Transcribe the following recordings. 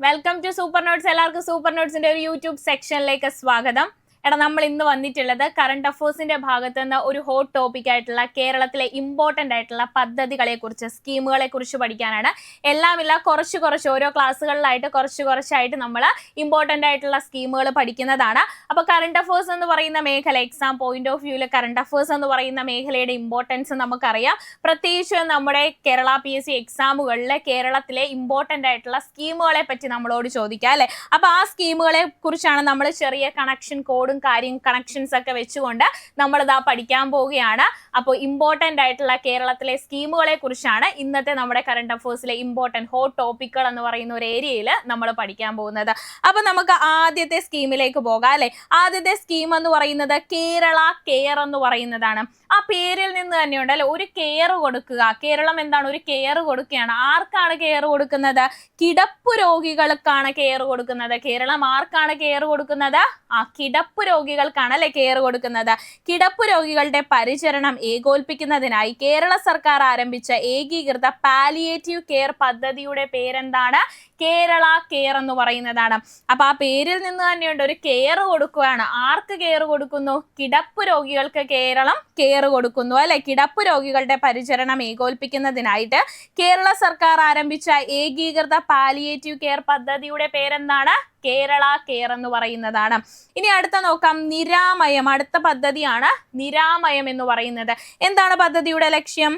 Welcome to super notes എല്ലാവർക്കും super നോട്ട്സിന്റെ ഒരു യൂട്യൂബ് സെക്ഷനിലേക്ക് സ്വാഗതം. എടാ നമ്മൾ ഇന്ന് വന്നിട്ടുള്ളത് കറണ്ട് അഫേഴ്സിന്റെ ഭാഗത്ത് നിന്ന് ഒരു ഹോട്ട് ടോപ്പിക് ആയിട്ടുള്ള കേരളത്തിലെ ഇമ്പോർട്ടന്റ് ആയിട്ടുള്ള പദ്ധതികളെ കുറിച്ച് സ്കീമുകളെ കുറിച്ച് പഠിക്കാനാണ്. എല്ലാമില്ല കുറച്ച് കുറച്ച് ഓരോ ക്ലാസ്സുകളിലായിട്ട് കുറച്ച് കുറച്ചായിട്ട് നമ്മൾ ഇമ്പോർട്ടന്റ് ആയിട്ടുള്ള സ്കീമുകൾ പഠിക്കുന്നതാണ്. അപ്പോൾ കറണ്ട് അഫേഴ്സ് എന്ന് പറയുന്ന മേഖല എക്സാം പോയിന്റ് ഓഫ് വ്യൂവിൽ കറണ്ട് അഫേഴ്സ് എന്ന് പറയുന്ന മേഖലയുടെ ഇമ്പോർട്ടൻസ് നമുക്കറിയാം. പ്രത്യേകിച്ച് നമ്മുടെ കേരള പി എസ് സി എക്സാമുകളിൽ കേരളത്തിലെ ഇമ്പോർട്ടന്റ് ആയിട്ടുള്ള സ്കീമുകളെ പറ്റി നമ്മളോട് ചോദിക്കാം അല്ലേ? അപ്പോൾ ആ സ്കീമുകളെ കുറിച്ചാണ് നമ്മൾ ചെറിയ കണക്ഷൻ കോഡും കാര്യം കണക്ഷൻസ് ഒക്കെ വെച്ചുകൊണ്ട് നമ്മൾ ഇതാ പഠിക്കാൻ പോവുകയാണ്. അപ്പോൾ ഇമ്പോർട്ടന്റ് ആയിട്ടുള്ള കേരളത്തിലെ സ്കീമുകളെ കുറിച്ചാണ് ഇന്നത്തെ നമ്മുടെ കറണ്ട് അഫേഴ്സിലെ ഇമ്പോർട്ടന്റ് ഹോട്ട് ടോപ്പിക്കുകൾ എന്ന് പറയുന്ന ഒരു ഏരിയയിൽ നമ്മൾ പഠിക്കാൻ പോകുന്നത്. അപ്പോൾ നമുക്ക് ആദ്യത്തെ സ്കീമിലേക്ക് പോകാം അല്ലേ? ആദ്യത്തെ സ്കീം എന്ന് പറയുന്നത് കേരള കെയർ എന്ന് പറയുന്നതാണ്. ആ പേരിൽ നിന്ന് തന്നെയുണ്ട് അല്ലെ? ഒരു കെയർ കൊടുക്കുക. കേരളം എന്താണ്? ഒരു കെയർ കൊടുക്കുകയാണ്. ആർക്കാണ് കെയർ കൊടുക്കുന്നത്? കിടപ്പ് രോഗികൾക്കാണ് കെയർ കൊടുക്കുന്നത്. കേരളം ആർക്കാണ് കെയർ കൊടുക്കുന്നത്? ആ കിടപ്പ് രോഗികൾക്കാണ് അല്ലെ കെയർ കൊടുക്കുന്നത്? കിടപ്പ് രോഗികളുടെ പരിചരണം ഏകോൽപ്പിക്കുന്നതിനായി കേരള സർക്കാർ ആരംഭിച്ച ഏകീകൃത പാലിയേറ്റീവ് കെയർ പദ്ധതിയുടെ പേരെന്താണ്? കേരള കെയർ എന്ന് പറയുന്നതാണ്. അപ്പൊ ആ പേരിൽ നിന്ന് തന്നെയുണ്ട് ഒരു കെയർ കൊടുക്കുകയാണ്. ആർക്ക് കെയർ കൊടുക്കുന്നു? കിടപ്പ് രോഗികൾക്ക് കേരളം കെയർ കൊടുക്കുന്നു അല്ലെ? കിടപ്പ് രോഗികളുടെ പരിചരണം ഏകോൽപ്പിക്കുന്നതിനായിട്ട് കേരള സർക്കാർ ആരംഭിച്ച ഏകീകൃത പാലിയേറ്റീവ് കെയർ പദ്ധതിയുടെ പേരെന്താണ്? കേരള കെയർ എന്ന് പറയുന്നതാണ്. ഇനി അടുത്ത നോക്കാം. നിരാമയം. അടുത്ത പദ്ധതിയാണ് നിരാമയം എന്ന് പറയുന്നത്. എന്താണ് പദ്ധതിയുടെ ലക്ഷ്യം?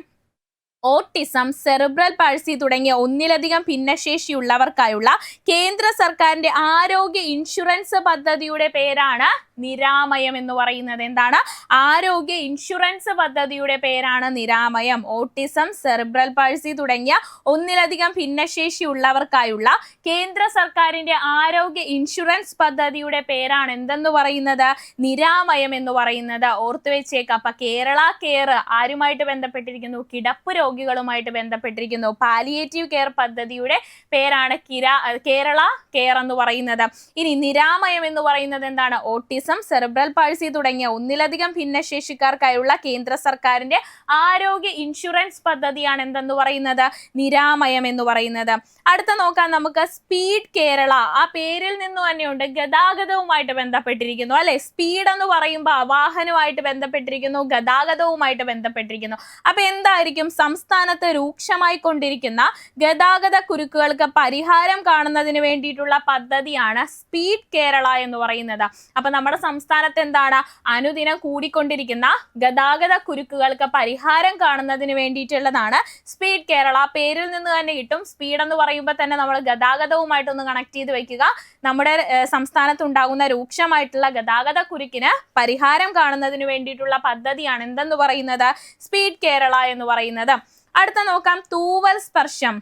ഓട്ടിസം സെറിബ്രൽ പാഴ്സി തുടങ്ങിയ ഒന്നിലധികം ഭിന്നശേഷിയുള്ളവർക്കായുള്ള കേന്ദ്ര സർക്കാരിന്റെ ആരോഗ്യ ഇൻഷുറൻസ് പദ്ധതിയുടെ പേരാണ് നിരാമയം എന്ന് പറയുന്നത് എന്താണ്? ആരോഗ്യ ഇൻഷുറൻസ് പദ്ധതിയുടെ പേരാണ് നിരാമയം. ഓട്ടിസം സെറിബ്രൽ പൾസി തുടങ്ങിയ ഒന്നിലധികം ഭിന്നശേഷി ഉള്ളവർക്കായുള്ള കേന്ദ്ര സർക്കാരിന്റെ ആരോഗ്യ ഇൻഷുറൻസ് പദ്ധതിയുടെ പേരാണ് എന്തെന്ന് പറയുന്നത്? നിരാമയം എന്ന് പറയുന്നത്. ഓർത്തു വെച്ചേക്ക്. അപ്പൊ കേരള കെയർ ആരുമായിട്ട് ബന്ധപ്പെട്ടിരിക്കുന്നു? കിടപ്പ് രോഗികളുമായിട്ട് ബന്ധപ്പെട്ടിരിക്കുന്നു. പാലിയേറ്റീവ് കെയർ പദ്ധതിയുടെ പേരാണ് കിര കേരള കെയർ എന്ന് പറയുന്നത്. ഇനി നിരാമയം എന്ന് പറയുന്നത് എന്താണ്? ഓട്ടിസം സെറിബ്രൽ പാഴ്സി തുടങ്ങിയ ഒന്നിലധികം ഭിന്നശേഷിക്കാർക്കായുള്ള കേന്ദ്ര സർക്കാരിന്റെ ആരോഗ്യ ഇൻഷുറൻസ് പദ്ധതിയാണ് എന്തെന്ന് പറയുന്നത്? നിരാമയം എന്ന് പറയുന്നത്. അടുത്ത നോക്കാൻ നമുക്ക് സ്പീഡ് കേരള. ആ പേരിൽ നിന്ന് തന്നെയുണ്ട്. ഗതാഗതവുമായിട്ട് ബന്ധപ്പെട്ടിരിക്കുന്നു. അല്ലെ? സ്പീഡ് എന്ന് പറയുമ്പോൾ വാഹനവുമായിട്ട് ബന്ധപ്പെട്ടിരിക്കുന്നു ഗതാഗതവുമായിട്ട് ബന്ധപ്പെട്ടിരിക്കുന്നു. അപ്പൊ എന്തായിരിക്കും? സംസ്ഥാനത്ത് രൂക്ഷമായി കൊണ്ടിരിക്കുന്ന ഗതാഗത കുരുക്കുകൾക്ക് പരിഹാരം കാണുന്നതിന് വേണ്ടിയിട്ടുള്ള പദ്ധതിയാണ് സ്പീഡ് കേരള എന്ന് പറയുന്നത്. അപ്പൊ നമ്മുടെ സംസ്ഥാനത്ത് എന്താണ് അനുദിനം കൂടിക്കൊണ്ടിരിക്കുന്ന ഗതാഗത കുരുക്കുകൾക്ക് പരിഹാരം കാണുന്നതിന് വേണ്ടിയിട്ടുള്ളതാണ്. സ്പീഡ് കേരള പേരിൽ നിന്ന് തന്നെ കിട്ടും. സ്പീഡ് എന്ന് പറയുമ്പോൾ തന്നെ നമ്മൾ ഗതാഗതവുമായിട്ടൊന്ന് കണക്ട് ചെയ്ത് വെക്കുക നമ്മുടെ സംസ്ഥാനത്ത് ഉണ്ടാകുന്ന രൂക്ഷമായിട്ടുള്ള ഗതാഗത കുരുക്കിന് പരിഹാരം കാണുന്നതിന് വേണ്ടിയിട്ടുള്ള പദ്ധതിയാണ് എന്തെന്ന് പറയുന്നത്? സ്പീഡ് കേരള എന്ന് പറയുന്നത്. അടുത്ത നോക്കാം. തൂവൽ സ്പർശം.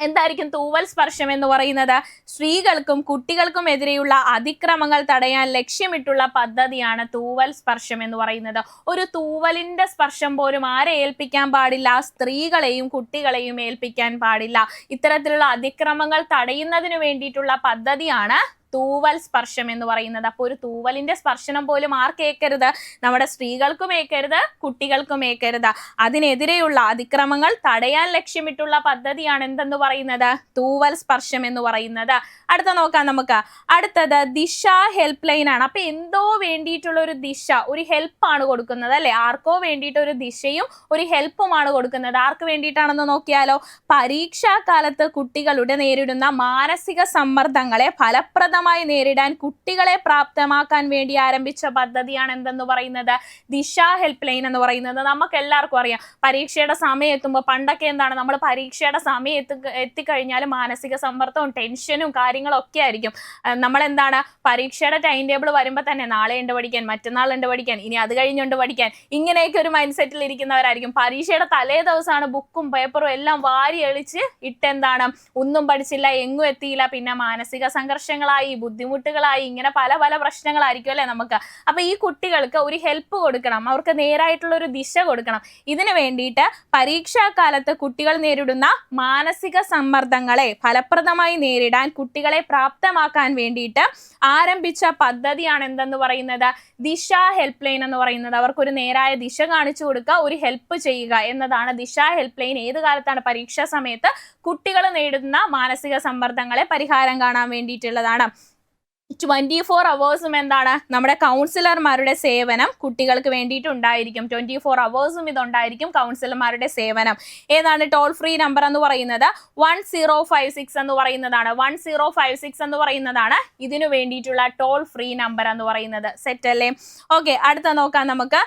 എന്തായിരിക്കും തൂവൽ സ്പർശം എന്ന് പറയുന്നത്? സ്ത്രീകൾക്കും കുട്ടികൾക്കും എതിരെയുള്ള അതിക്രമങ്ങൾ തടയാൻ ലക്ഷ്യമിട്ടുള്ള പദ്ധതിയാണ് തൂവൽ സ്പർശം എന്ന് പറയുന്നത്. ഒരു തൂവലിന്റെ സ്പർശം പോലും ആരെ ഏൽപ്പിക്കാൻ പാടില്ല? സ്ത്രീകളെയും കുട്ടികളെയും ഏൽപ്പിക്കാൻ പാടില്ല. ഇത്തരത്തിലുള്ള അതിക്രമങ്ങൾ തടയുന്നതിന് വേണ്ടിയിട്ടുള്ള പദ്ധതിയാണ് തൂവൽ സ്പർശം എന്ന് പറയുന്നത്. അപ്പോൾ ഒരു തൂവലിന്റെ സ്പർശനം പോലും ആർക്കേക്കരുത് നമ്മുടെ സ്ത്രീകൾക്കും ഏക്കരുത് കുട്ടികൾക്കും ഏക്കരുത്. അതിനെതിരെയുള്ള അതിക്രമങ്ങൾ തടയാൻ ലക്ഷ്യമിട്ടുള്ള പദ്ധതിയാണ് എന്തെന്ന് പറയുന്നത്? തൂവൽ സ്പർശം എന്ന് പറയുന്നത്. അടുത്ത നോക്കാം നമുക്ക്. അടുത്തത് ദിശ ഹെൽപ്പ് ലൈൻ ആണ്. അപ്പൊ എന്തോ വേണ്ടിയിട്ടുള്ള ഒരു ദിശ ഒരു ഹെൽപ്പാണ് കൊടുക്കുന്നത് അല്ലെ? ആർക്കോ വേണ്ടിയിട്ട് ഒരു ദിശയും ഒരു ഹെൽപ്പുമാണ് കൊടുക്കുന്നത്. ആർക്ക് വേണ്ടിയിട്ടാണെന്ന് നോക്കിയാലോ? പരീക്ഷാ കാലത്ത് കുട്ടികളുടെ നേരിടുന്ന മാനസിക സമ്മർദ്ദങ്ങളെ ഫലപ്രദമായി നേരിടാൻ കുട്ടികളെ പ്രാപ്തമാക്കാൻ വേണ്ടി ആരംഭിച്ച പദ്ധതിയാണ് എന്തെന്ന് പറയുന്നത്? ദിശ ഹെൽപ്പ് ലൈൻ എന്ന് പറയുന്നത്. നമുക്ക് എല്ലാവർക്കും അറിയാം. പരീക്ഷയുടെ സമയം എത്തുമ്പോൾ പണ്ടൊക്കെ എന്താണ്? നമ്മൾ പരീക്ഷയുടെ സമയം എത്തി എത്തിക്കഴിഞ്ഞാൽ മാനസിക സമ്മർദ്ദവും ടെൻഷനും കാര്യങ്ങളും ഒക്കെ ആയിരിക്കും. നമ്മൾ എന്താണ് പരീക്ഷയുടെ ടൈം ടേബിൾ വരുമ്പോൾ തന്നെ നാളെ ഉണ്ട് പഠിക്കാൻ മറ്റന്നാൾ ഉണ്ട് പഠിക്കാൻ ഇനി അത് കഴിഞ്ഞുണ്ട് പഠിക്കാൻ. ഇങ്ങനെയൊക്കെ ഒരു മൈൻഡ് സെറ്റിൽ ഇരിക്കുന്നവരായിരിക്കും. പരീക്ഷയുടെ തലേ ദിവസമാണ് ബുക്കും പേപ്പറും എല്ലാം വാരി എളിച്ച് ഇട്ടെന്താണ്? ഒന്നും പഠിച്ചില്ല എങ്ങും എത്തിയില്ല. പിന്നെ മാനസിക സംഘർഷങ്ങളായി പ്രശ്നങ്ങളായി ബുദ്ധിമുട്ടുകളായി ഇങ്ങനെ പല പല പ്രശ്നങ്ങളായിരിക്കും അല്ലെ നമുക്ക്? അപ്പൊ ഈ കുട്ടികൾക്ക് ഒരു ഹെൽപ്പ് കൊടുക്കണം. അവർക്ക് നേരായിട്ടുള്ള ഒരു ദിശ കൊടുക്കണം. ഇതിനു വേണ്ടിയിട്ട് പരീക്ഷാകാലത്ത് കുട്ടികൾ നേരിടുന്ന മാനസിക സമ്മർദ്ദങ്ങളെ ഫലപ്രദമായി നേരിടാൻ കുട്ടികളെ പ്രാപ്തമാക്കാൻ വേണ്ടിയിട്ട് ആരംഭിച്ച പദ്ധതിയാണ് എന്തെന്ന് പറയുന്നത്? ദിശ ഹെൽപ്പ് ലൈൻ എന്ന് പറയുന്നത്. അവർക്കൊരു നേരായ ദിശ കാണിച്ചു കൊടുക്കുക ഒരു ഹെൽപ്പ് ചെയ്യുക എന്നതാണ്. ദിശ ഹെൽപ്പ് ലൈൻ ഏത് കാലത്താണ്? പരീക്ഷാ സമയത്ത് കുട്ടികൾ നേരിടുന്ന മാനസിക സമ്മർദ്ദങ്ങളെ പരിഹാരം കാണാൻ വേണ്ടിയിട്ടുള്ളതാണ്. ട്വന്റി ഫോർ അവേഴ്സും എന്താണ്? നമ്മുടെ കൗൺസിലർമാരുടെ സേവനം കുട്ടികൾക്ക് വേണ്ടിയിട്ട് ഉണ്ടായിരിക്കും ട്വന്റി ഫോർ അവേഴ്സും ഇതുണ്ടായിരിക്കും കൗൺസിലർമാരുടെ സേവനം. ഏതാണ് ടോൾ ഫ്രീ നമ്പർ എന്ന് പറയുന്നത്? വൺ സീറോ ഫൈവ് സിക്സ് എന്ന് പറയുന്നതാണ്. വൺ സീറോ ഫൈവ് സിക്സ് എന്ന് പറയുന്നതാണ് ഇതിനു വേണ്ടിയിട്ടുള്ള ടോൾ ഫ്രീ നമ്പർ എന്ന് പറയുന്നത്. സെറ്റ് അല്ലേ? ഓക്കെ അടുത്ത നോക്കാം നമുക്ക്.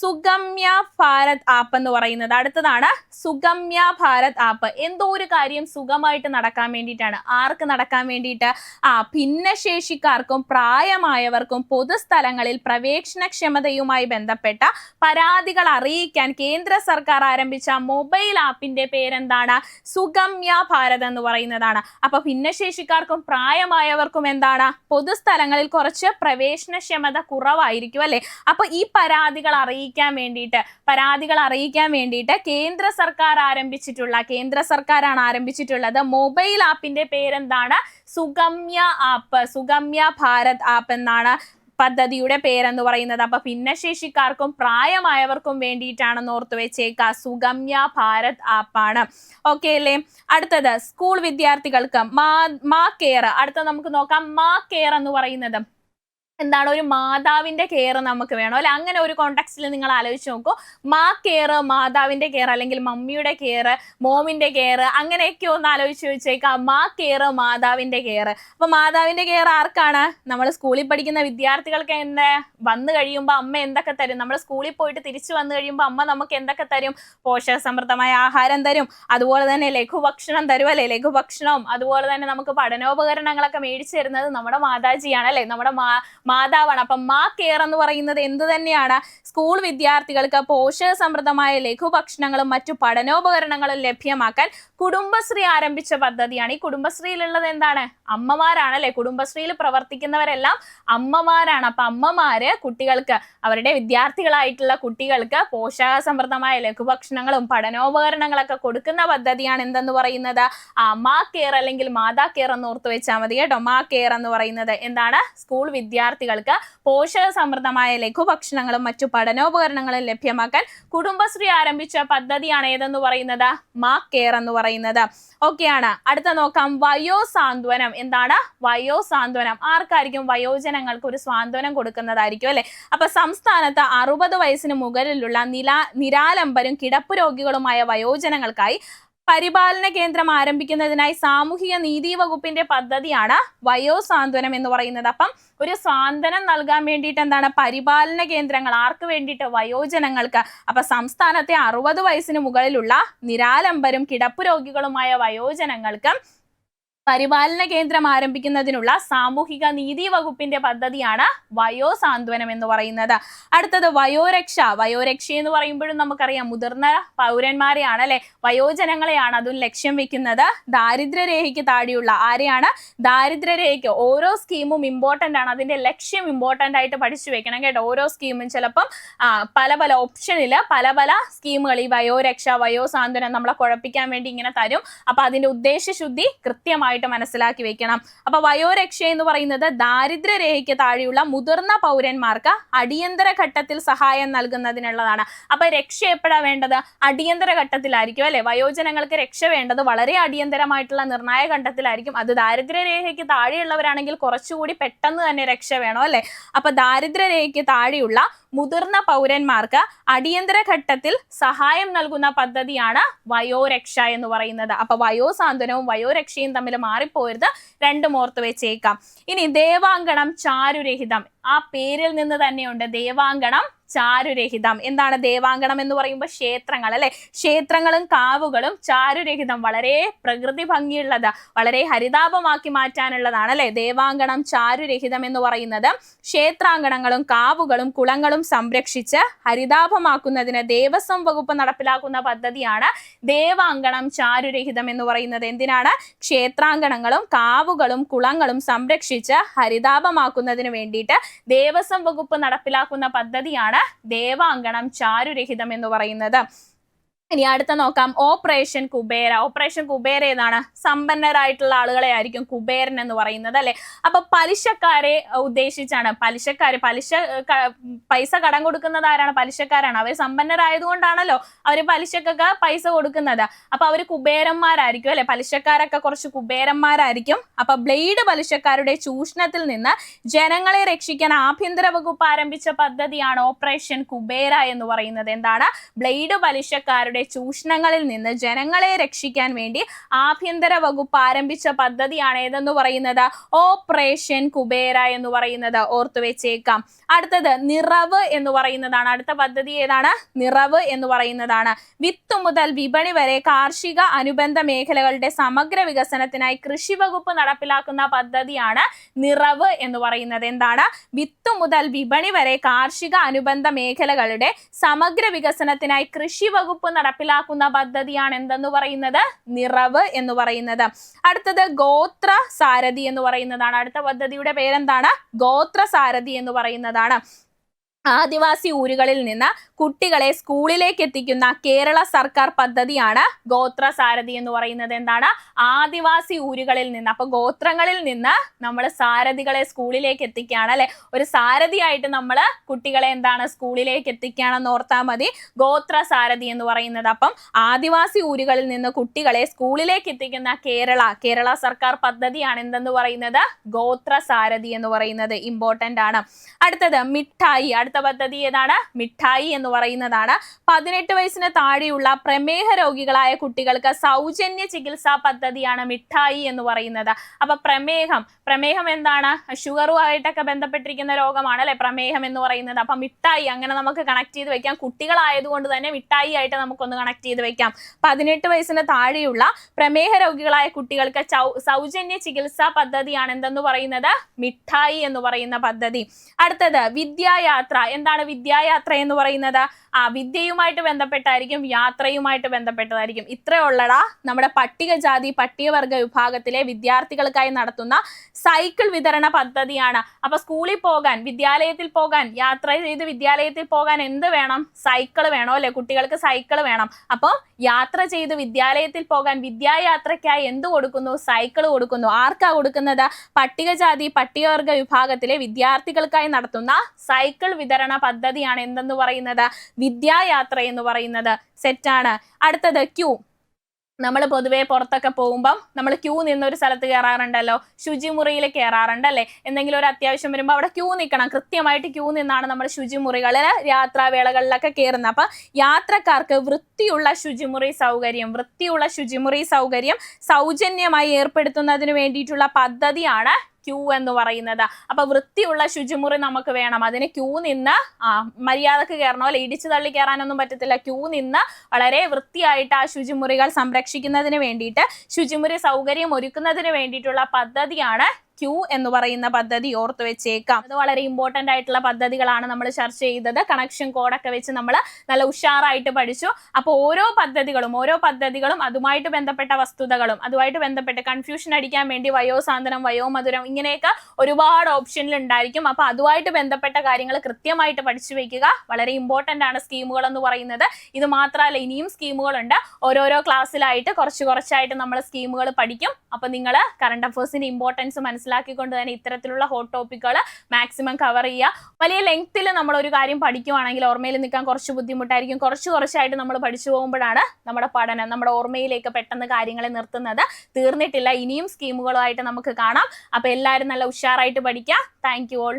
സുഗമ്യ ഭാരത് ആപ്പ് എന്ന് പറയുന്നത്. അടുത്തതാണ് സുഗമ്യ ഭാരത് ആപ്പ് എന്തോ ഒരു കാര്യം സുഖമായിട്ട് നടക്കാൻ വേണ്ടിയിട്ടാണ്. ആർക്ക് നടക്കാൻ വേണ്ടിയിട്ട്? ആ ഭിന്നശേഷിക്കാർക്കും പ്രായമായവർക്കും പൊതുസ്ഥലങ്ങളിൽ പ്രവേശനക്ഷമതയുമായി ബന്ധപ്പെട്ട പരാതികൾ അറിയിക്കാൻ കേന്ദ്ര സർക്കാർ ആരംഭിച്ച മൊബൈൽ ആപ്പിന്റെ പേരെന്താണ്? സുഗമ്യ ഭാരത് എന്ന് പറയുന്നതാണ്. അപ്പൊ ഭിന്നശേഷിക്കാർക്കും പ്രായമായവർക്കും എന്താണ്? പൊതുസ്ഥലങ്ങളിൽ കുറച്ച് പ്രവേശനക്ഷമത കുറവായിരിക്കും അല്ലെ? അപ്പൊ ഈ പരാതികൾ അറിയിക്കാൻ വേണ്ടിയിട്ട് പരാതികൾ അറിയിക്കാൻ വേണ്ടിയിട്ട് കേന്ദ്ര സർക്കാർ ആരംഭിച്ചിട്ടുള്ള കേന്ദ്ര സർക്കാരാണ് ആരംഭിച്ചിട്ടുള്ളത് മൊബൈൽ ആപ്പിന്റെ പേരെന്താണ്? സുഗമ്യ ആപ്പ് സുഗമ്യ ഭാരത് ആപ്പ് എന്നാണ് പദ്ധതിയുടെ പേരെന്ന് പറയുന്നത്. അപ്പൊ ഭിന്നശേഷിക്കാർക്കും പ്രായമായവർക്കും വേണ്ടിയിട്ടാണെന്ന് ഓർത്തു വെച്ചേക്ക സുഗമ്യ ഭാരത് ആപ്പാണ് ഓക്കെ അല്ലേ? അടുത്തത് സ്കൂൾ വിദ്യാർത്ഥികൾക്ക് മാ മാ കെയർ. അടുത്ത നമുക്ക് നോക്കാം. മാ കെയർ എന്ന് പറയുന്നത് എന്താണ് ഒരു മാതാവിന്റെ കെയർ നമുക്ക് വേണം. അല്ലെ? അങ്ങനെ ഒരു കോണ്ടാക്സ്റ്റിൽ നിങ്ങൾ ആലോചിച്ച് നോക്കൂ. മാ കെയർ മാതാവിന്റെ കെയർ അല്ലെങ്കിൽ മമ്മിയുടെ കെയർ മോമിന്റെ കെയർ അങ്ങനെയൊക്കെ ഒന്ന് ആലോചിച്ച് ചോദിച്ചേക്കാം മാ കെയർ മാതാവിന്റെ കെയർ അപ്പൊ മാതാവിന്റെ കെയർ ആർക്കാണ്? നമ്മൾ സ്കൂളിൽ പഠിക്കുന്ന വിദ്യാർത്ഥികൾക്ക് എന്താ? വന്നു കഴിയുമ്പോൾ അമ്മ എന്തൊക്കെ തരും? നമ്മൾ സ്കൂളിൽ പോയിട്ട് തിരിച്ചു വന്നു കഴിയുമ്പോൾ അമ്മ നമുക്ക് എന്തൊക്കെ തരും? പോഷകസമൃദ്ധമായ ആഹാരം തരും. അതുപോലെ തന്നെ ലഘുഭക്ഷണം തരും അല്ലെ? ലഘുഭക്ഷണവും അതുപോലെ തന്നെ നമുക്ക് പഠനോപകരണങ്ങളൊക്കെ മേടിച്ചു തരുന്നത് നമ്മുടെ മാതാജിയാണ് അല്ലെ? നമ്മുടെ മാ മാതാവാണ്. അപ്പം മാ കെയർ എന്ന് പറയുന്നത് എന്ത് തന്നെയാണ്? സ്കൂൾ വിദ്യാർത്ഥികൾക്ക് പോഷക സമൃദ്ധമായ ലഘുഭക്ഷണങ്ങളും മറ്റു പഠനോപകരണങ്ങളും ലഭ്യമാക്കാൻ കുടുംബശ്രീ ആരംഭിച്ച പദ്ധതിയാണ്. ഈ കുടുംബശ്രീയിലുള്ളത് എന്താണ്? അമ്മമാരാണ് അല്ലെ കുടുംബശ്രീയിൽ പ്രവർത്തിക്കുന്നവരെല്ലാം അമ്മമാരാണ്. അപ്പൊ അമ്മമാര് കുട്ടികൾക്ക് അവരുടെ വിദ്യാർത്ഥികളായിട്ടുള്ള കുട്ടികൾക്ക് പോഷക സമൃദ്ധമായ ലഘുഭക്ഷണങ്ങളും പഠനോപകരണങ്ങളൊക്കെ കൊടുക്കുന്ന പദ്ധതിയാണ് എന്തെന്ന് പറയുന്നത്? മാ കെയർ അല്ലെങ്കിൽ മാതാ കെയർ എന്ന് ഓർത്ത് വെച്ചാൽ മതി കേട്ടോ. മാ കെയർ എന്ന് പറയുന്നത് എന്താണ്? സ്കൂൾ വിദ്യാർത്ഥികൾക്ക് പോഷക സമൃദ്ധമായ ലഘുഭക്ഷണങ്ങളും മറ്റു പഠനോപകരണങ്ങളും ലഭ്യമാക്കാൻ കുടുംബശ്രീ ആരംഭിച്ച പദ്ധതിയാണ് ഏതെന്ന് പറയുന്നത്? മാ കെയർ എന്ന് പറയുന്നത്. ഓക്കെയാണ് അടുത്ത നോക്കാം. വയോ സാന്ത്വനം എന്താണ്? വയോ സാന്ത്വനം ആർക്കായിരിക്കും വയോജനങ്ങൾക്ക് ഒരു സ്വാന്തനം കൊടുക്കുന്നതായിരിക്കും അല്ലെ? അപ്പൊ സംസ്ഥാനത്ത് അറുപത് വയസ്സിന് മുകളിലുള്ള നിലാ നിരാലംബരും കിടപ്പ് രോഗികളുമായ വയോജനങ്ങൾക്കായി പരിപാലന കേന്ദ്രം ആരംഭിക്കുന്നതിനായി സാമൂഹിക നീതി വകുപ്പിന്റെ പദ്ധതിയാണ് വയോ സാന്ത്വനം എന്ന് പറയുന്നത്. അപ്പം ഒരു സ്വാന്തനം നൽകാൻ വേണ്ടിയിട്ട് എന്താണ്? പരിപാലന കേന്ദ്രങ്ങൾ ആർക്ക് വേണ്ടിയിട്ട്? വയോജനങ്ങൾക്ക്. അപ്പൊ സംസ്ഥാനത്തെ അറുപത് വയസ്സിന് മുകളിലുള്ള നിരാലംബരും കിടപ്പ് രോഗികളുമായ വയോജനങ്ങൾക്ക് പരിപാലന കേന്ദ്രം ആരംഭിക്കുന്നതിനുള്ള സാമൂഹിക നീതി വകുപ്പിന്റെ പദ്ധതിയാണ് വയോ സാന്ത്വനം എന്ന് പറയുന്നത്. അടുത്തത് വയോരക്ഷ. വയോരക്ഷ എന്ന് പറയുമ്പോഴും നമുക്കറിയാം മുതിർന്ന പൗരന്മാരെയാണ് അല്ലെ? വയോജനങ്ങളെയാണ് അതും ലക്ഷ്യം വെക്കുന്നത്. ദാരിദ്ര്യരേഖയ്ക്ക് താടിയുള്ള ആരെയാണ്? ദാരിദ്ര്യരേഖയ്ക്ക് ഓരോ സ്കീമും ഇമ്പോർട്ടന്റ് ആണ്. അതിന്റെ ലക്ഷ്യം ഇമ്പോർട്ടന്റ് ആയിട്ട് പഠിച്ചു വെക്കണം കേട്ടോ. ഓരോ സ്കീമും ചിലപ്പം പല പല ഓപ്ഷനിൽ പല പല സ്കീമുകൾ ഈ വയോരക്ഷ വയോ സാന്ത്വനം നമ്മളെ കുഴപ്പിക്കാൻ വേണ്ടി ഇങ്ങനെ തരും. അപ്പൊ അതിന്റെ ഉദ്ദേശശുദ്ധി കൃത്യമായിട്ട് മനസ്സിലാക്കി വെക്കണം. അപ്പൊ വയോരക്ഷ എന്ന് പറയുന്നത് ദാരിദ്ര്യരേഖയ്ക്ക് താഴെയുള്ള മുതിർന്ന പൗരന്മാർക്ക് അടിയന്തര ഘട്ടത്തിൽ സഹായം നൽകുന്നതിനുള്ളതാണ്. അപ്പൊ രക്ഷ എപ്പോഴാ വേണ്ടത്? അടിയന്തര ഘട്ടത്തിലായിരിക്കും അല്ലെ? വയോജനങ്ങൾക്ക് രക്ഷ വേണ്ടത് വളരെ അടിയന്തരമായിട്ടുള്ള നിർണായ ഘട്ടത്തിലായിരിക്കും. അത് ദാരിദ്ര്യരേഖയ്ക്ക് താഴെയുള്ളവരാണെങ്കിൽ കുറച്ചുകൂടി പെട്ടെന്ന് തന്നെ രക്ഷ വേണം അല്ലെ? അപ്പൊ ദാരിദ്ര്യരേഖയ്ക്ക് താഴെയുള്ള മുതിർന്ന പൗരന്മാർക്ക് അടിയന്തര ഘട്ടത്തിൽ സഹായം നൽകുന്ന പദ്ധതിയാണ് വയോരക്ഷ എന്ന് പറയുന്നത്. അപ്പൊ വയോസാന്ത്വനവും വയോരക്ഷയും തമ്മിൽ മാറിപ്പോരുത് രണ്ടും ഓർത്ത് വെച്ചേക്കാം. ഇനി ദേവാങ്കണം ചാരുരഹിതം. ആ പേരിൽ നിന്ന് തന്നെയുണ്ട് ദേവാങ്കണം ചാരുരഹിതം. എന്താണ് ദേവാങ്കണം എന്ന് പറയുമ്പോൾ ക്ഷേത്രങ്ങൾ അല്ലെ? ക്ഷേത്രങ്ങളും കാവുകളും ചാരുരഹിതം വളരെ പ്രകൃതി ഭംഗിയുള്ളത് വളരെ ഹരിതാപമാക്കി മാറ്റാനുള്ളതാണ് അല്ലെ? ദേവാങ്കണം ചാരുരഹിതം എന്ന് പറയുന്നത് ക്ഷേത്രാങ്കണങ്ങളും കാവുകളും കുളങ്ങളും സംരക്ഷിച്ച് ഹരിതാപമാക്കുന്നതിന് ദേവസ്വം വകുപ്പ് നടപ്പിലാക്കുന്ന പദ്ധതിയാണ് ദേവാങ്കണം ചാരുരഹിതം എന്ന് പറയുന്നത്. എന്തിനാണ്? ക്ഷേത്രാങ്കണങ്ങളും കാവുകളും കുളങ്ങളും സംരക്ഷിച്ച് ഹരിതാപമാക്കുന്നതിന് വേണ്ടിയിട്ട് ദേവസ്വം വകുപ്പ് നടപ്പിലാക്കുന്ന പദ്ധതിയാണ് ദേവാങ്കണം ചാരുരഹിതം എന്ന് പറയുന്നത്. ഇനി അടുത്ത നോക്കാം. ഓപ്പറേഷൻ കുബേര ഓപ്പറേഷൻ കുബേര ഏതാണ്? സമ്പന്നരായിട്ടുള്ള ആളുകളെ ആയിരിക്കും കുബേരൻ എന്ന് പറയുന്നത് അല്ലെ? അപ്പൊ പലിശക്കാരെ ഉദ്ദേശിച്ചാണ് പലിശക്കാര് പലിശ പൈസ കടം കൊടുക്കുന്നത് ആരാണ്? പലിശക്കാരാണ്. അവർ സമ്പന്നരായതുകൊണ്ടാണല്ലോ അവർ പലിശക്കൊക്കെ പൈസ കൊടുക്കുന്നത്. അപ്പൊ അവർ കുബേരന്മാരായിരിക്കും അല്ലെ? പലിശക്കാരൊക്കെ കുറച്ച് കുബേരന്മാരായിരിക്കും. അപ്പൊ ബ്ലേഡ് പലിശക്കാരുടെ ചൂഷണത്തിൽ നിന്ന് ജനങ്ങളെ രക്ഷിക്കാൻ ആഭ്യന്തര വകുപ്പ് ആരംഭിച്ച പദ്ധതിയാണ് ഓപ്പറേഷൻ കുബേര എന്ന് പറയുന്നത്. എന്താണ്? ബ്ലേഡ് പലിശക്കാരുടെ ചൂഷണങ്ങളിൽ നിന്ന് ജനങ്ങളെ രക്ഷിക്കാൻ വേണ്ടി ആഭ്യന്തര വകുപ്പ് ആരംഭിച്ച പദ്ധതിയാണ് ഏതെന്ന് പറയുന്നത്? ഓപ്പറേഷൻ കുബേര എന്ന് പറയുന്നത് ഓർത്തു വെച്ചേക്കാം. അടുത്തത് നിറവ് എന്ന് പറയുന്നതാണ്. അടുത്ത പദ്ധതി ഏതാണ്? നിറവ് എന്ന് പറയുന്നതാണ്. വിത്ത് മുതൽ വിപണി വരെ കാർഷിക അനുബന്ധ മേഖലകളുടെ സമഗ്ര വികസനത്തിനായി കൃഷി വകുപ്പ് നടപ്പിലാക്കുന്ന പദ്ധതിയാണ് നിറവ് എന്ന് പറയുന്നത്. എന്താണ്? വിത്ത് മുതൽ വിപണി വരെ കാർഷിക അനുബന്ധ മേഖലകളുടെ സമഗ്ര വികസനത്തിനായി കൃഷി വകുപ്പ് നടപ്പിലാക്കുന്ന പദ്ധതിയാണ് എന്തെന്ന് പറയുന്നത്? നിറവ് എന്ന് പറയുന്നത്. അടുത്തത് ഗോത്ര സാരഥി എന്ന് പറയുന്നതാണ്. അടുത്ത പദ്ധതിയുടെ പേരെന്താണ്? ഗോത്ര സാരഥി എന്ന് പറയുന്നതാണ്. ആദിവാസി ഊരുകളിൽ നിന്ന് കുട്ടികളെ സ്കൂളിലേക്ക് എത്തിക്കുന്ന കേരള സർക്കാർ പദ്ധതിയാണ് ഗോത്ര സാരഥി എന്ന് പറയുന്നത്. എന്താണ്? ആദിവാസി ഊരുകളിൽ നിന്ന്. അപ്പൊ ഗോത്രങ്ങളിൽ നിന്ന് നമ്മൾ സാരഥികളെ സ്കൂളിലേക്ക് എത്തിക്കുകയാണ് അല്ലെ? ഒരു സാരഥിയായിട്ട് നമ്മൾ കുട്ടികളെ എന്താണ് സ്കൂളിലേക്ക് എത്തിക്കുകയാണെന്ന് ഓർത്താൽ മതി. ഗോത്ര സാരഥി എന്ന് പറയുന്നത്. അപ്പം ആദിവാസി ഊരുകളിൽ നിന്ന് കുട്ടികളെ സ്കൂളിലേക്ക് എത്തിക്കുന്ന കേരള കേരള സർക്കാർ പദ്ധതിയാണ് എന്തെന്ന് പറയുന്നത്? ഗോത്ര സാരഥി എന്ന് പറയുന്നത്. ഇമ്പോർട്ടന്റ് ആണ്. അടുത്തത് മിഠായി. അടുത്ത പദ്ധതി ഏതാണ്? മിഠായി എന്ന് പറയുന്നതാണ്. പതിനെട്ട് വയസ്സിന് താഴെയുള്ള പ്രമേഹ രോഗികളായ കുട്ടികൾക്ക് സൗജന്യ ചികിത്സാ പദ്ധതിയാണ് മിഠായി എന്ന് പറയുന്നത്. അപ്പൊ പ്രമേഹം പ്രമേഹം എന്താണ്? ഷുഗറുമായിട്ടൊക്കെ ബന്ധപ്പെട്ടിരിക്കുന്ന രോഗമാണ് അല്ലെ പ്രമേഹം എന്ന് പറയുന്നത്. അപ്പൊ മിഠായി അങ്ങനെ നമുക്ക് കണക്ട് ചെയ്ത് വെക്കാം. കുട്ടികളായതുകൊണ്ട് തന്നെ മിഠായി ആയിട്ട് നമുക്കൊന്ന് കണക്ട് ചെയ്ത് വെക്കാം. പതിനെട്ട് വയസ്സിന് താഴെയുള്ള പ്രമേഹ രോഗികളായ കുട്ടികൾക്ക് സൗജന്യ ചികിത്സാ പദ്ധതിയാണ് എന്തെന്ന് പറയുന്നത്? മിഠായി എന്ന് പറയുന്ന പദ്ധതി. അടുത്തത് വിദ്യായാത്ര. എന്താണ് വിദ്യായാത്ര എന്ന് പറയുന്നത്? ആ വിദ്യയുമായിട്ട് ബന്ധപ്പെട്ടായിരിക്കും യാത്രയുമായിട്ട് ബന്ധപ്പെട്ടതായിരിക്കും. ഇത്രയുള്ളടാ നമ്മുടെ പട്ടികജാതി പട്ടികവർഗ വിഭാഗത്തിലെ വിദ്യാർത്ഥികൾക്കായി നടത്തുന്ന സൈക്കിൾ വിതരണ പദ്ധതിയാണ്. അപ്പൊ സ്കൂളിൽ പോകാൻ വിദ്യാലയത്തിൽ പോകാൻ യാത്ര ചെയ്ത് വിദ്യാലയത്തിൽ പോകാൻ എന്ത് വേണം? സൈക്കിൾ വേണോ അല്ലെ? കുട്ടികൾക്ക് സൈക്കിൾ വേണം. അപ്പോൾ യാത്ര ചെയ്ത് വിദ്യാലയത്തിൽ പോകാൻ വിദ്യായാത്രയ്ക്കായി എന്ത് കൊടുക്കുന്നു? സൈക്കിൾ കൊടുക്കുന്നു. ആർക്കാ കൊടുക്കുന്നത്? പട്ടികജാതി പട്ടികവർഗ വിഭാഗത്തിലെ വിദ്യാർത്ഥികൾക്കായി നടത്തുന്ന സൈക്കിൾ വിതരണ പദ്ധതിയാണ് എന്തെന്ന് പറയുന്നത്? വിദ്യായാത്ര എന്ന് പറയുന്നത്. സെറ്റാണ് അടുത്തത് ക്യൂ നമ്മൾ പൊതുവെ പുറത്തൊക്കെ പോകുമ്പം നമ്മൾ ക്യൂ നിന്നൊരു സ്ഥലത്ത് കയറാറുണ്ടല്ലോ. ശുചിമുറിയിൽ കയറാറുണ്ട് അല്ലേ എന്തെങ്കിലും ഒരു അത്യാവശ്യം വരുമ്പോൾ അവിടെ ക്യൂ നിൽക്കണം. കൃത്യമായിട്ട് ക്യൂ നിന്നാണ് നമ്മൾ ശുചിമുറികളിൽ യാത്രാവേളകളിലൊക്കെ കയറുന്നത്. അപ്പം യാത്രക്കാർക്ക് വൃത്തിയുള്ള ശുചിമുറി സൗകര്യം വൃത്തിയുള്ള ശുചിമുറി സൗകര്യം സൗജന്യമായി ഏർപ്പെടുത്തുന്നതിന് വേണ്ടിയിട്ടുള്ള പദ്ധതിയാണ് ക്യൂ എന്ന് പറയുന്നത്. അപ്പൊ വൃത്തിയുള്ള ശുചിമുറി നമുക്ക് വേണം. അതിന് ക്യൂ നിന്ന് ആ മര്യാദയ്ക്ക് കയറണോ അല്ലെ ഇടിച്ചു തള്ളി കയറാനൊന്നും പറ്റത്തില്ല. ക്യൂ നിന്ന് വളരെ വൃത്തിയായിട്ട് ആ ശുചിമുറികൾ സംരക്ഷിക്കുന്നതിന് വേണ്ടിയിട്ട് ശുചിമുറി സൗകര്യം ഒരുക്കുന്നതിന് വേണ്ടിയിട്ടുള്ള പദ്ധതിയാണ് ക്യൂ എന്ന് പറയുന്ന പദ്ധതി ഓർത്തു വെച്ചേക്കാം. അത് വളരെ ഇമ്പോർട്ടന്റ് ആയിട്ടുള്ള പദ്ധതികളാണ് നമ്മൾ ചർച്ച ചെയ്തത്. കണക്ഷൻ കോഡൊക്കെ വെച്ച് നമ്മൾ നല്ല ഉഷാറായിട്ട് പഠിച്ചു. അപ്പോൾ ഓരോ പദ്ധതികളും ഓരോ പദ്ധതികളും അതുമായിട്ട് ബന്ധപ്പെട്ട വസ്തുതകളും അതുമായിട്ട് ബന്ധപ്പെട്ട് കൺഫ്യൂഷൻ അടിക്കാൻ വേണ്ടി വയോസാന്ദ്രം വയോമധുരം ഇങ്ങനെയൊക്കെ ഒരുപാട് ഓപ്ഷനിൽ ഉണ്ടായിരിക്കും. അപ്പോൾ അതുമായിട്ട് ബന്ധപ്പെട്ട കാര്യങ്ങൾ കൃത്യമായിട്ട് പഠിച്ചു വെക്കുക. വളരെ ഇമ്പോർട്ടന്റ് ആണ് സ്കീമുകൾ എന്ന് പറയുന്നത്. ഇത് മാത്രമല്ല ഇനിയും സ്കീമുകളുണ്ട് ഓരോരോ ക്ലാസ്സിലായിട്ട് കുറച്ച് കുറച്ചായിട്ട് നമ്മൾ സ്കീമുകൾ പഠിക്കും. അപ്പോൾ നിങ്ങൾ കറണ്ട് അഫേഴ്സിന്റെ ഇമ്പോർട്ടൻസ് മനസ്സിലാക്കിക്കൊണ്ട് തന്നെ ഇത്തരത്തിലുള്ള ഹോട്ട് ടോപ്പിക്കുകൾ മാക്സിമം കവർ ചെയ്യുക. വലിയ ലെങ്ത്തിൽ നമ്മൾ ഒരു കാര്യം പഠിക്കുവാണെങ്കിൽ ഓർമ്മയിൽ നിൽക്കാൻ കുറച്ച് ബുദ്ധിമുട്ടായിരിക്കും. കുറച്ച് കുറച്ചായിട്ട് നമ്മൾ പഠിച്ചു പോകുമ്പോഴാണ് നമ്മുടെ പഠനം നമ്മുടെ ഓർമ്മയിലേക്ക് പെട്ടെന്ന് കാര്യങ്ങളെ നിർത്തുന്നത്. തീർന്നിട്ടില്ല ഇനിയും സ്കീമുകളുമായിട്ട് നമുക്ക് കാണാം. അപ്പോൾ എല്ലാവരും നല്ല ഉഷാറായിട്ട് പഠിക്കുക താങ്ക് യു ഓൾ